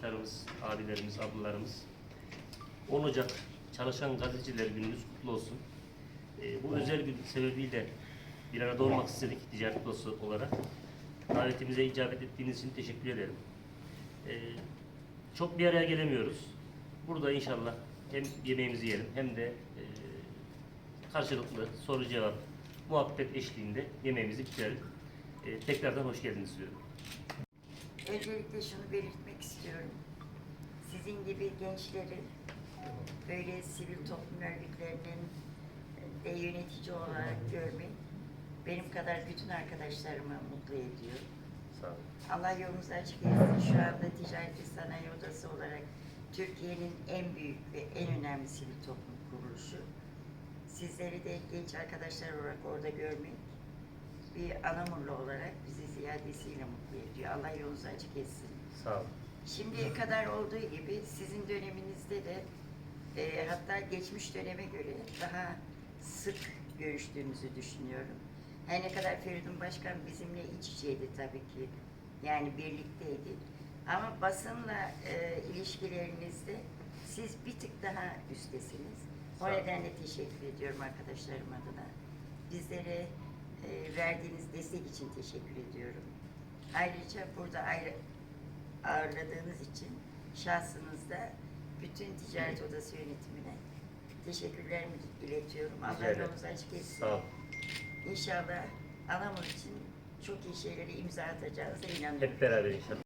arkadaşlarımız, abilerimiz, ablalarımız. 10 Ocak Çalışan Gazeteciler Gününüz kutlu olsun. Ee, bu özel gün sebebiyle bir arada olmak istedik ticaret odası olarak. Davetimize icabet ettiğiniz için teşekkür ederim. Ee, çok bir araya gelemiyoruz. Burada inşallah hem yemeğimizi yiyelim hem de e, karşılıklı soru cevap muhabbet eşliğinde yemeğimizi bitirelim. Ee, tekrardan hoş geldiniz diyorum. Öncelikle şunu belirtmek istiyorum. Sizin gibi gençleri böyle sivil toplum örgütlerinin de yönetici olarak görmek benim kadar bütün arkadaşlarımı mutlu ediyor. Sağ olun. Allah yolunuzu açık etsin. Şu anda Ticaret ve Sanayi Odası olarak Türkiye'nin en büyük ve en önemli sivil toplum kuruluşu. Sizleri de genç arkadaşlar olarak orada görmek bir Anamurlu olarak bizi ziyadesiyle mutlu ediyor. Allah yolunuzu açık etsin. Sağ olun. Şimdiye kadar olduğu gibi sizin döneminizde de e, hatta geçmiş döneme göre daha sık görüştüğümüzü düşünüyorum. Her ne kadar Feridun Başkan bizimle iç içeydi tabii ki. Yani birlikteydik. Ama basınla e, ilişkilerinizde siz bir tık daha üstesiniz. O nedenle teşekkür ediyorum arkadaşlarım adına. Bizlere verdiğiniz destek için teşekkür ediyorum. Ayrıca burada ayrı, ağırladığınız için şahsınızda bütün ticaret odası yönetimine teşekkürlerimi iletiyorum. Allah ederim. yolunuzu açık etsin. Sağ. İnşallah Anamur için çok iyi şeyleri imza atacağınıza inanıyorum. Hep beraber inşallah.